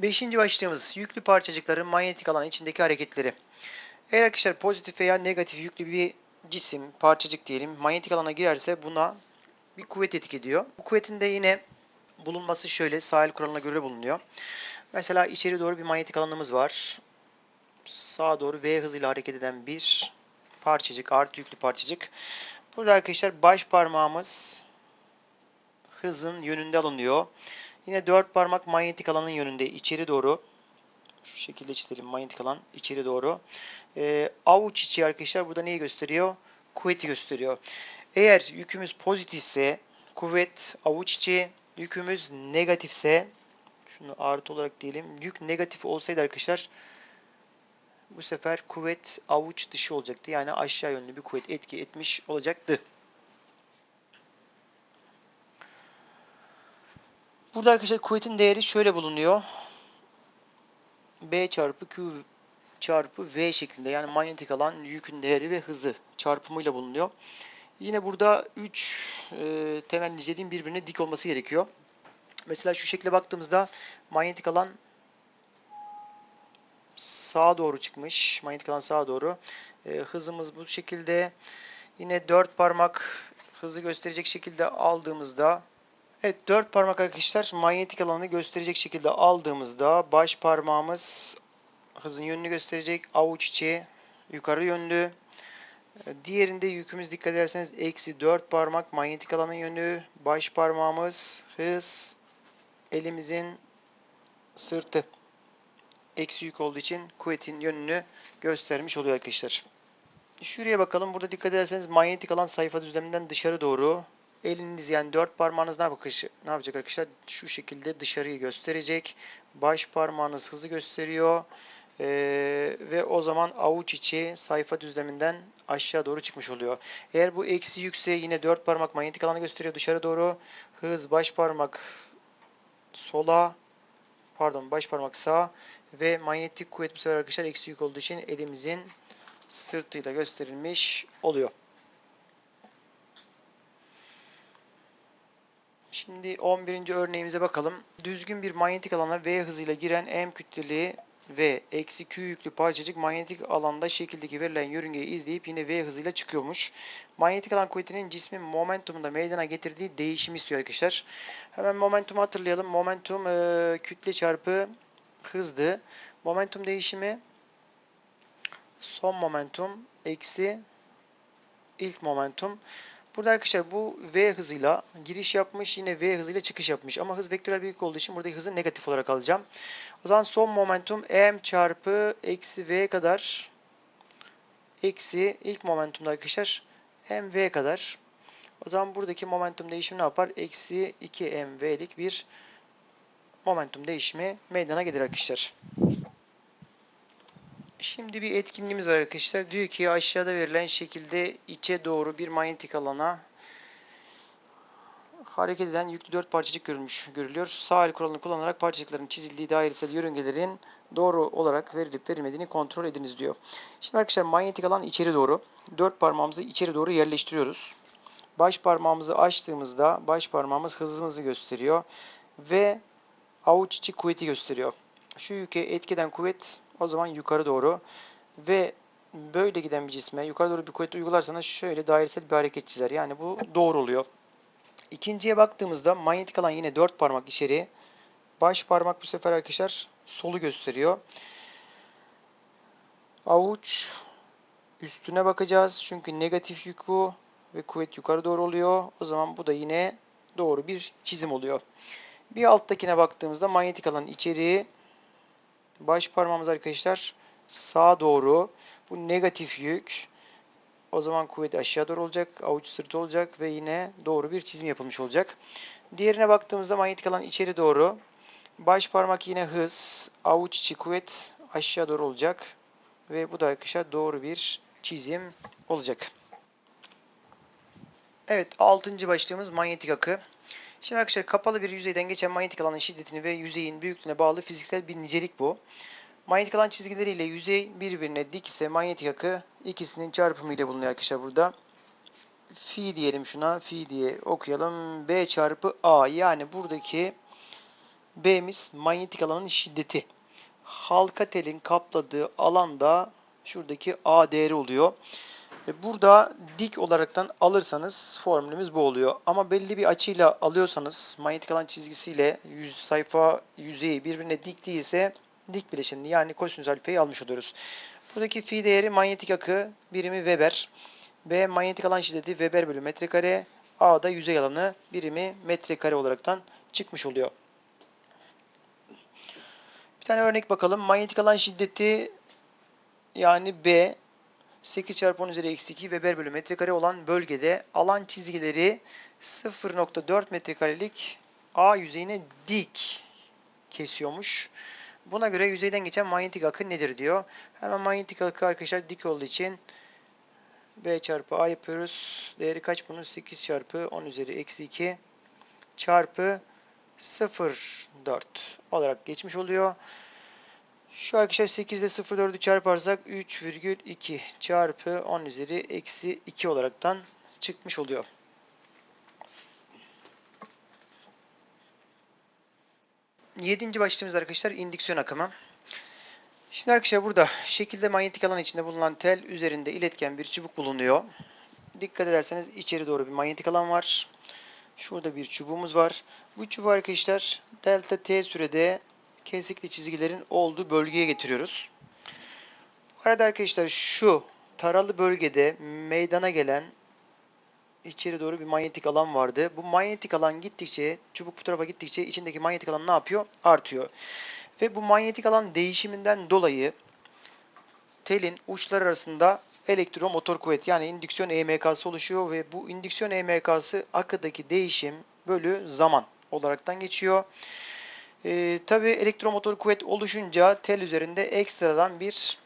Beşinci başlığımız yüklü parçacıkların manyetik alan içindeki hareketleri. Eğer arkadaşlar pozitif veya negatif yüklü bir cisim, parçacık diyelim manyetik alana girerse buna bir kuvvet etki ediyor. Bu kuvvetin de yine bulunması şöyle sahil kuralına göre bulunuyor. Mesela içeri doğru bir manyetik alanımız var. Sağa doğru V hızıyla hareket eden bir parçacık, artı yüklü parçacık. Burada arkadaşlar baş parmağımız hızın yönünde alınıyor. Yine dört parmak manyetik alanın yönünde içeri doğru. Şu şekilde çizelim manyetik alan içeri doğru. Ee, avuç içi arkadaşlar burada neyi gösteriyor? Kuvveti gösteriyor. Eğer yükümüz pozitifse kuvvet avuç içi, yükümüz negatifse şunu artı olarak diyelim. Yük negatif olsaydı arkadaşlar bu sefer kuvvet avuç dışı olacaktı. Yani aşağı yönlü bir kuvvet etki etmiş olacaktı. Burada arkadaşlar kuvvetin değeri şöyle bulunuyor. B çarpı Q çarpı V şeklinde yani manyetik alan yükün değeri ve hızı çarpımıyla bulunuyor. Yine burada 3 e, temel niceliğin birbirine dik olması gerekiyor. Mesela şu şekilde baktığımızda manyetik alan sağa doğru çıkmış. Manyetik alan sağa doğru. E, hızımız bu şekilde. Yine 4 parmak hızı gösterecek şekilde aldığımızda Evet dört parmak arkadaşlar manyetik alanı gösterecek şekilde aldığımızda baş parmağımız hızın yönünü gösterecek. Avuç içi yukarı yönlü. Diğerinde yükümüz dikkat ederseniz eksi 4 parmak manyetik alanın yönü. Baş parmağımız hız. Elimizin sırtı. Eksi yük olduğu için kuvvetin yönünü göstermiş oluyor arkadaşlar. Şuraya bakalım. Burada dikkat ederseniz manyetik alan sayfa düzleminden dışarı doğru Eliniz yani dört parmağınız ne, bakış, ne yapacak arkadaşlar? Şu şekilde dışarıyı gösterecek. Baş parmağınız hızı gösteriyor. Ee, ve o zaman avuç içi sayfa düzleminden aşağı doğru çıkmış oluyor. Eğer bu eksi yükse yine dört parmak manyetik alanı gösteriyor dışarı doğru. Hız baş parmak sola pardon baş parmak sağ ve manyetik kuvvet bu sefer arkadaşlar eksi yük olduğu için elimizin sırtıyla gösterilmiş oluyor. Şimdi 11. örneğimize bakalım. Düzgün bir manyetik alana V hızıyla giren M kütleli ve eksi Q yüklü parçacık manyetik alanda şekildeki verilen yörüngeyi izleyip yine V hızıyla çıkıyormuş. Manyetik alan kuvvetinin cismin momentumunda meydana getirdiği değişimi istiyor arkadaşlar. Hemen momentumu hatırlayalım. Momentum e, kütle çarpı hızdı. Momentum değişimi son momentum eksi ilk momentum. Burada arkadaşlar bu V hızıyla giriş yapmış yine V hızıyla çıkış yapmış. Ama hız vektörel büyük olduğu için buradaki hızı negatif olarak alacağım. O zaman son momentum M çarpı eksi V kadar eksi ilk momentumda arkadaşlar mv kadar. O zaman buradaki momentum değişimi ne yapar? Eksi 2 mv'lik bir momentum değişimi meydana gelir arkadaşlar. Şimdi bir etkinliğimiz var arkadaşlar. Diyor ki aşağıda verilen şekilde içe doğru bir manyetik alana hareket eden yüklü dört parçacık görülmüş, görülüyor. Sağ el kuralını kullanarak parçacıkların çizildiği dairesel yörüngelerin doğru olarak verilip verilmediğini kontrol ediniz diyor. Şimdi arkadaşlar manyetik alan içeri doğru. Dört parmağımızı içeri doğru yerleştiriyoruz. Baş parmağımızı açtığımızda baş parmağımız hızımızı gösteriyor ve avuç içi kuvveti gösteriyor. Şu yüke etkeden kuvvet o zaman yukarı doğru ve böyle giden bir cisme yukarı doğru bir kuvvet uygularsanız şöyle dairesel bir hareket çizer. Yani bu doğru oluyor. İkinciye baktığımızda manyetik alan yine dört parmak içeri. Baş parmak bu sefer arkadaşlar solu gösteriyor. Avuç üstüne bakacağız. Çünkü negatif yük bu ve kuvvet yukarı doğru oluyor. O zaman bu da yine doğru bir çizim oluyor. Bir alttakine baktığımızda manyetik alan içeri Baş parmağımız arkadaşlar sağa doğru. Bu negatif yük. O zaman kuvvet aşağı doğru olacak. Avuç sırtı olacak ve yine doğru bir çizim yapılmış olacak. Diğerine baktığımızda manyetik alan içeri doğru. Baş parmak yine hız. Avuç içi kuvvet aşağı doğru olacak. Ve bu da arkadaşlar doğru bir çizim olacak. Evet 6. başlığımız manyetik akı. Şimdi arkadaşlar kapalı bir yüzeyden geçen manyetik alanın şiddetini ve yüzeyin büyüklüğüne bağlı fiziksel bir nicelik bu. Manyetik alan çizgileriyle yüzey birbirine dik ise manyetik akı ikisinin çarpımı ile bulunuyor arkadaşlar burada. Fi diyelim şuna. Fi diye okuyalım. B çarpı A. Yani buradaki B'miz manyetik alanın şiddeti. Halka telin kapladığı alanda şuradaki A değeri oluyor. Burada dik olaraktan alırsanız formülümüz bu oluyor. Ama belli bir açıyla alıyorsanız manyetik alan çizgisiyle yüz, sayfa yüzeyi birbirine dik değilse dik bileşenini yani kosinüs alfayı almış oluyoruz. Buradaki fi değeri manyetik akı birimi Weber. B manyetik alan şiddeti Weber bölü metrekare. A da yüzey alanı birimi metrekare olaraktan çıkmış oluyor. Bir tane örnek bakalım. Manyetik alan şiddeti yani B 8 çarpı 10 üzeri eksi 2 Weber bölü metrekare olan bölgede alan çizgileri 0.4 metrekarelik A yüzeyine dik kesiyormuş. Buna göre yüzeyden geçen manyetik akı nedir diyor. Hemen manyetik akı arkadaşlar dik olduğu için B çarpı A yapıyoruz. Değeri kaç bunun? 8 çarpı 10 üzeri eksi 2 çarpı 0.4 olarak geçmiş oluyor. Şu arkadaşlar 8 ile 0.4'ü çarparsak 3,2 çarpı 10 üzeri eksi 2 olaraktan çıkmış oluyor. Yedinci başlığımız arkadaşlar indüksiyon akımı. Şimdi arkadaşlar burada şekilde manyetik alan içinde bulunan tel üzerinde iletken bir çubuk bulunuyor. Dikkat ederseniz içeri doğru bir manyetik alan var. Şurada bir çubuğumuz var. Bu çubuğu arkadaşlar delta t sürede kesikli çizgilerin olduğu bölgeye getiriyoruz. Bu arada arkadaşlar şu taralı bölgede meydana gelen içeri doğru bir manyetik alan vardı. Bu manyetik alan gittikçe, çubuk bu tarafa gittikçe içindeki manyetik alan ne yapıyor? Artıyor. Ve bu manyetik alan değişiminden dolayı telin uçlar arasında elektromotor kuvvet yani indüksiyon EMK'sı oluşuyor ve bu indüksiyon EMK'sı akıdaki değişim bölü zaman olaraktan geçiyor. Ee, Tabi elektromotor kuvvet oluşunca tel üzerinde ekstradan bir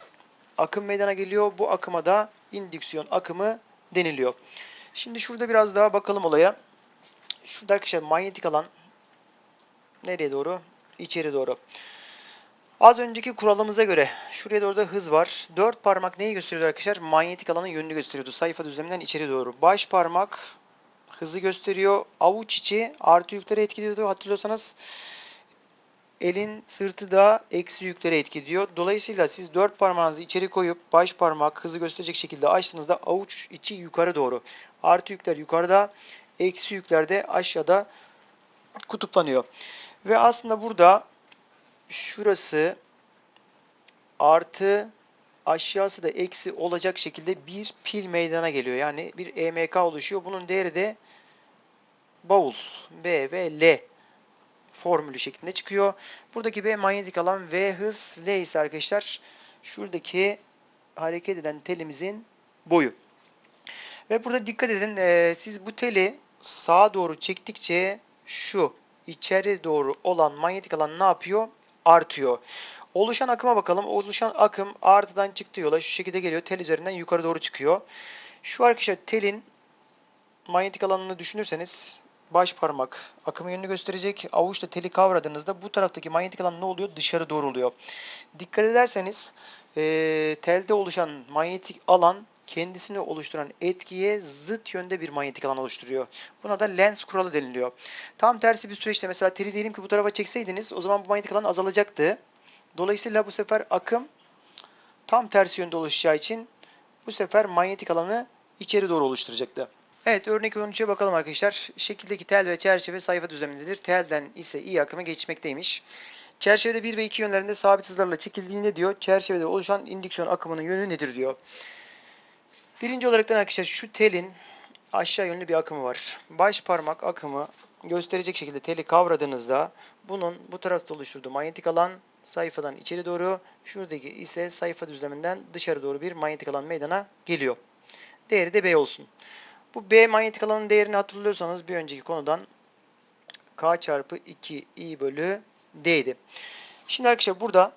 akım meydana geliyor. Bu akıma da indüksiyon akımı deniliyor. Şimdi şurada biraz daha bakalım olaya. Şurada arkadaşlar manyetik alan nereye doğru? İçeri doğru. Az önceki kuralımıza göre şuraya doğru da hız var. Dört parmak neyi gösteriyordu arkadaşlar? Manyetik alanın yönünü gösteriyordu. Sayfa düzleminden içeri doğru. Baş parmak hızı gösteriyor. Avuç içi artı yükleri etkiliyordu. Hatırlıyorsanız elin sırtı da eksi yükleri etkiliyor. Dolayısıyla siz dört parmağınızı içeri koyup baş parmak hızı gösterecek şekilde açtığınızda avuç içi yukarı doğru. Artı yükler yukarıda, eksi yükler de aşağıda kutuplanıyor. Ve aslında burada şurası artı aşağısı da eksi olacak şekilde bir pil meydana geliyor. Yani bir EMK oluşuyor. Bunun değeri de bavul B ve L formülü şeklinde çıkıyor. Buradaki B manyetik alan V hız L ise arkadaşlar şuradaki hareket eden telimizin boyu. Ve burada dikkat edin e, siz bu teli sağa doğru çektikçe şu içeri doğru olan manyetik alan ne yapıyor? Artıyor. Oluşan akıma bakalım. Oluşan akım artıdan çıktığı yola şu şekilde geliyor. Tel üzerinden yukarı doğru çıkıyor. Şu arkadaşlar telin manyetik alanını düşünürseniz baş parmak akımı yönünü gösterecek. Avuçla teli kavradığınızda bu taraftaki manyetik alan ne oluyor? Dışarı doğru oluyor. Dikkat ederseniz e, telde oluşan manyetik alan kendisini oluşturan etkiye zıt yönde bir manyetik alan oluşturuyor. Buna da lens kuralı deniliyor. Tam tersi bir süreçte mesela teli diyelim ki bu tarafa çekseydiniz o zaman bu manyetik alan azalacaktı. Dolayısıyla bu sefer akım tam tersi yönde oluşacağı için bu sefer manyetik alanı içeri doğru oluşturacaktı. Evet örnek 13'e bakalım arkadaşlar. Şekildeki tel ve çerçeve sayfa düzlemindedir. Telden ise i akımı geçmekteymiş. Çerçevede 1 ve 2 yönlerinde sabit hızlarla çekildiğinde diyor çerçevede oluşan indüksiyon akımının yönü nedir diyor. Birinci olarak arkadaşlar şu telin aşağı yönlü bir akımı var. Baş parmak akımı gösterecek şekilde teli kavradığınızda bunun bu tarafta oluşturduğu manyetik alan sayfadan içeri doğru, şuradaki ise sayfa düzleminden dışarı doğru bir manyetik alan meydana geliyor. Değeri de B olsun. Bu B manyetik alanın değerini hatırlıyorsanız bir önceki konudan K çarpı 2 I bölü D'ydi. Şimdi arkadaşlar burada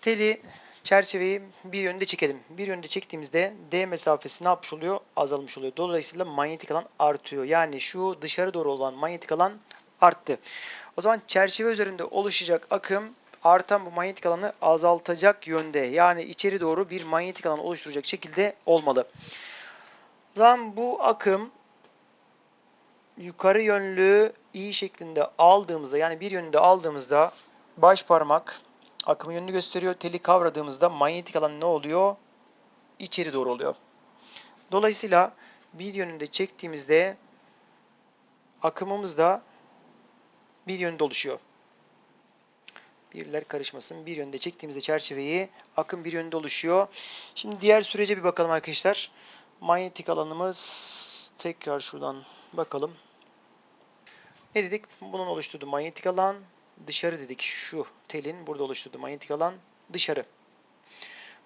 teli çerçeveyi bir yönde çekelim. Bir yönde çektiğimizde D mesafesi ne yapmış oluyor? Azalmış oluyor. Dolayısıyla manyetik alan artıyor. Yani şu dışarı doğru olan manyetik alan arttı. O zaman çerçeve üzerinde oluşacak akım artan bu manyetik alanı azaltacak yönde. Yani içeri doğru bir manyetik alan oluşturacak şekilde olmalı. Zaman bu akım yukarı yönlü i şeklinde aldığımızda yani bir yönünde aldığımızda baş parmak akımı yönünü gösteriyor. Teli kavradığımızda manyetik alan ne oluyor? İçeri doğru oluyor. Dolayısıyla bir yönünde çektiğimizde akımımız da bir yönde oluşuyor. Birler karışmasın. Bir yönde çektiğimizde çerçeveyi akım bir yönde oluşuyor. Şimdi diğer sürece bir bakalım arkadaşlar. Manyetik alanımız tekrar şuradan bakalım. Ne dedik? Bunun oluşturduğu manyetik alan dışarı dedik. Şu telin burada oluşturduğu manyetik alan dışarı.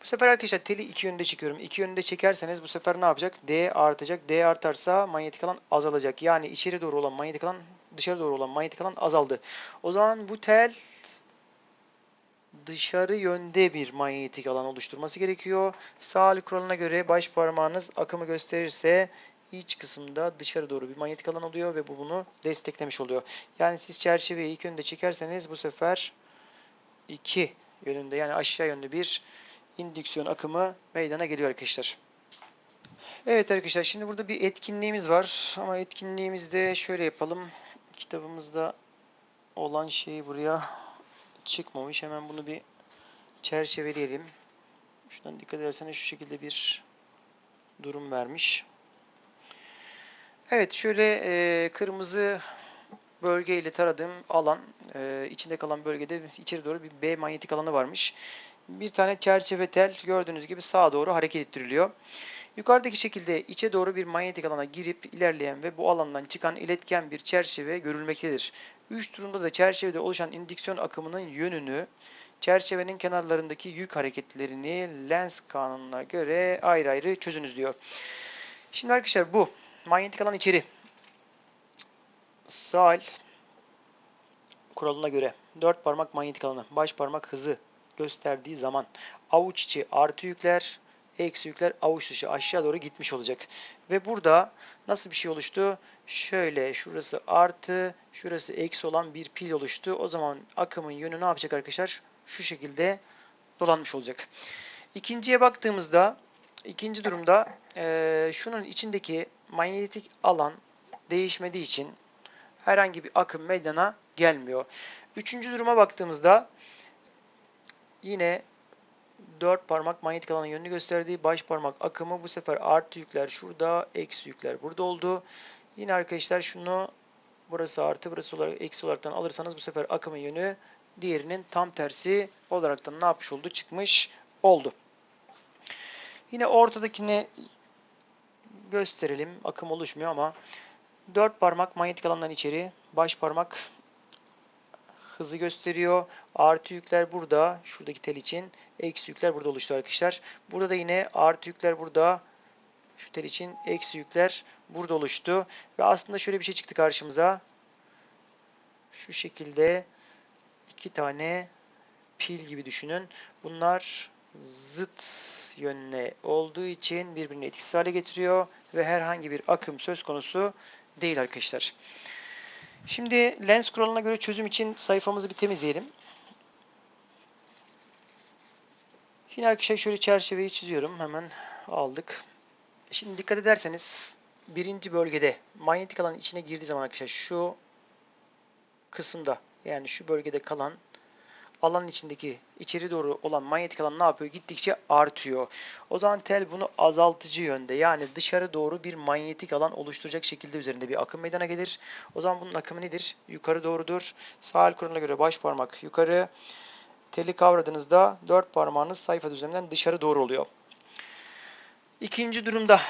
Bu sefer arkadaşlar teli iki yönde çekiyorum. İki yönde çekerseniz bu sefer ne yapacak? D artacak. D artarsa manyetik alan azalacak. Yani içeri doğru olan manyetik alan dışarı doğru olan manyetik alan azaldı. O zaman bu tel dışarı yönde bir manyetik alan oluşturması gerekiyor. Sağ kuralına göre baş parmağınız akımı gösterirse iç kısımda dışarı doğru bir manyetik alan oluyor ve bu bunu desteklemiş oluyor. Yani siz çerçeveyi ilk yönde çekerseniz bu sefer iki yönünde yani aşağı yönde bir indüksiyon akımı meydana geliyor arkadaşlar. Evet arkadaşlar şimdi burada bir etkinliğimiz var ama etkinliğimizde şöyle yapalım. Kitabımızda olan şeyi buraya çıkmamış. Hemen bunu bir çerçeveleyelim. Şuradan dikkat ederseniz şu şekilde bir durum vermiş. Evet şöyle e, kırmızı bölge ile taradığım alan e, içinde kalan bölgede içeri doğru bir B manyetik alanı varmış. Bir tane çerçeve tel gördüğünüz gibi sağa doğru hareket ettiriliyor. Yukarıdaki şekilde içe doğru bir manyetik alana girip ilerleyen ve bu alandan çıkan iletken bir çerçeve görülmektedir. Üç durumda da çerçevede oluşan indüksiyon akımının yönünü, çerçevenin kenarlarındaki yük hareketlerini lens kanununa göre ayrı ayrı çözünüz diyor. Şimdi arkadaşlar bu manyetik alan içeri. Sağ kuralına göre dört parmak manyetik alanı, baş parmak hızı gösterdiği zaman avuç içi artı yükler, eksi yükler avuç dışı aşağı doğru gitmiş olacak. Ve burada nasıl bir şey oluştu? Şöyle şurası artı, şurası eksi olan bir pil oluştu. O zaman akımın yönü ne yapacak arkadaşlar? Şu şekilde dolanmış olacak. İkinciye baktığımızda, ikinci durumda e, şunun içindeki manyetik alan değişmediği için herhangi bir akım meydana gelmiyor. Üçüncü duruma baktığımızda yine dört parmak manyetik alanın yönünü gösterdiği baş parmak akımı bu sefer artı yükler şurada, eksi yükler burada oldu. Yine arkadaşlar şunu burası artı, burası olarak eksi olaraktan alırsanız bu sefer akımın yönü diğerinin tam tersi olaraktan ne yapmış oldu? Çıkmış oldu. Yine ortadakini gösterelim. Akım oluşmuyor ama dört parmak manyetik alandan içeri, baş parmak hızı gösteriyor. Artı yükler burada. Şuradaki tel için. Eksi yükler burada oluştu arkadaşlar. Burada da yine artı yükler burada. Şu tel için eksi yükler burada oluştu. Ve aslında şöyle bir şey çıktı karşımıza. Şu şekilde iki tane pil gibi düşünün. Bunlar zıt yönüne olduğu için birbirini etkisiz hale getiriyor ve herhangi bir akım söz konusu değil arkadaşlar. Şimdi lens kuralına göre çözüm için sayfamızı bir temizleyelim. Yine arkadaşlar şöyle çerçeveyi çiziyorum. Hemen aldık. Şimdi dikkat ederseniz birinci bölgede manyetik alanın içine girdiği zaman arkadaşlar şu kısımda yani şu bölgede kalan alanın içindeki içeri doğru olan manyetik alan ne yapıyor? Gittikçe artıyor. O zaman tel bunu azaltıcı yönde yani dışarı doğru bir manyetik alan oluşturacak şekilde üzerinde bir akım meydana gelir. O zaman bunun akımı nedir? Yukarı doğrudur. Sağ el kuralına göre baş parmak yukarı. Teli kavradığınızda dört parmağınız sayfa üzerinden dışarı doğru oluyor. İkinci durumda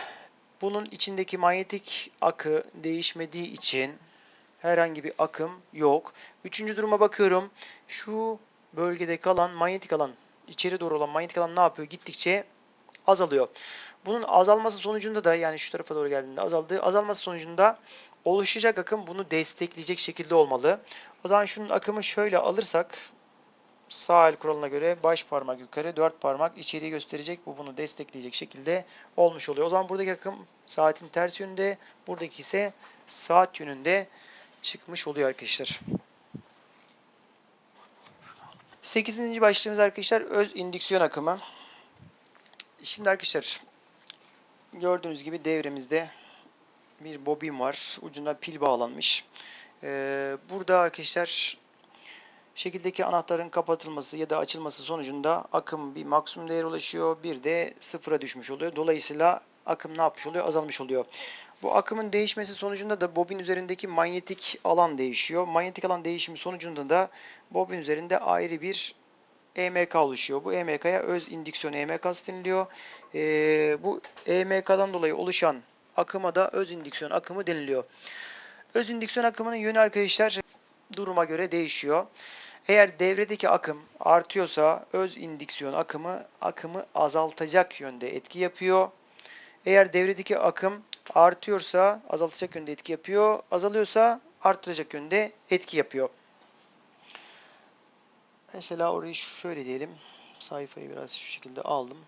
bunun içindeki manyetik akı değişmediği için herhangi bir akım yok. Üçüncü duruma bakıyorum. Şu bölgede kalan manyetik alan, içeri doğru olan manyetik alan ne yapıyor? Gittikçe azalıyor. Bunun azalması sonucunda da yani şu tarafa doğru geldiğinde azaldığı azalması sonucunda oluşacak akım bunu destekleyecek şekilde olmalı. O zaman şunun akımı şöyle alırsak sağ el kuralına göre baş parmak yukarı, dört parmak içeriği gösterecek. Bu bunu destekleyecek şekilde olmuş oluyor. O zaman buradaki akım saatin ters yönünde, buradaki ise saat yönünde çıkmış oluyor arkadaşlar. 8. başlığımız arkadaşlar öz indüksiyon akımı. Şimdi arkadaşlar gördüğünüz gibi devremizde bir bobin var. Ucuna pil bağlanmış. Ee, burada arkadaşlar şekildeki anahtarın kapatılması ya da açılması sonucunda akım bir maksimum değere ulaşıyor. Bir de sıfıra düşmüş oluyor. Dolayısıyla akım ne yapmış oluyor? Azalmış oluyor. Bu akımın değişmesi sonucunda da bobin üzerindeki manyetik alan değişiyor. Manyetik alan değişimi sonucunda da bobin üzerinde ayrı bir EMK oluşuyor. Bu EMK'ya öz indüksiyon EMK'sı deniliyor. Ee, bu EMK'dan dolayı oluşan akıma da öz indüksiyon akımı deniliyor. Öz indüksiyon akımının yönü arkadaşlar duruma göre değişiyor. Eğer devredeki akım artıyorsa öz indüksiyon akımı akımı azaltacak yönde etki yapıyor. Eğer devredeki akım artıyorsa azaltacak yönde etki yapıyor. Azalıyorsa arttıracak yönde etki yapıyor. Mesela orayı şöyle diyelim. Sayfayı biraz şu şekilde aldım.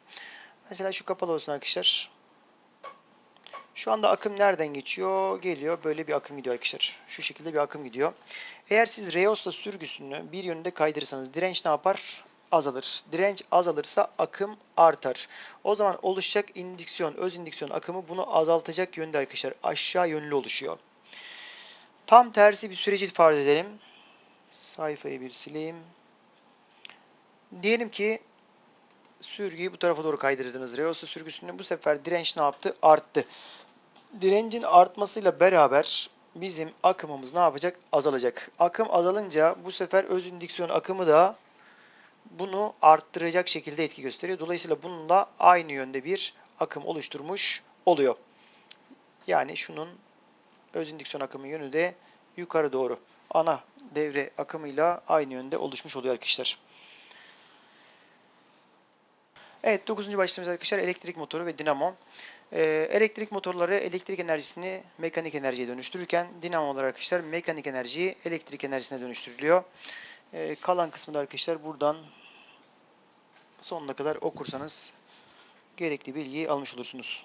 Mesela şu kapalı olsun arkadaşlar. Şu anda akım nereden geçiyor? Geliyor. Böyle bir akım gidiyor arkadaşlar. Şu şekilde bir akım gidiyor. Eğer siz Reos'la sürgüsünü bir yönde kaydırırsanız direnç ne yapar? Azalır. Direnç azalırsa akım artar. O zaman oluşacak indüksiyon, öz indüksiyon akımı bunu azaltacak yönde arkadaşlar. Aşağı yönlü oluşuyor. Tam tersi bir süreci farz edelim. Sayfayı bir sileyim. Diyelim ki sürgüyü bu tarafa doğru kaydırdınız. Reos'la sürgüsünü bu sefer direnç ne yaptı? Arttı. Direncin artmasıyla beraber bizim akımımız ne yapacak? Azalacak. Akım azalınca bu sefer öz indüksiyon akımı da bunu arttıracak şekilde etki gösteriyor. Dolayısıyla bununla aynı yönde bir akım oluşturmuş oluyor. Yani şunun öz indüksiyon akımı yönü de yukarı doğru. Ana devre akımıyla aynı yönde oluşmuş oluyor arkadaşlar. Evet 9. başlığımız arkadaşlar elektrik motoru ve dinamo. Ee, elektrik motorları elektrik enerjisini mekanik enerjiye dönüştürürken dinamolar arkadaşlar mekanik enerjiyi elektrik enerjisine dönüştürülüyor. Ee, kalan kısmı da arkadaşlar buradan sonuna kadar okursanız gerekli bilgiyi almış olursunuz.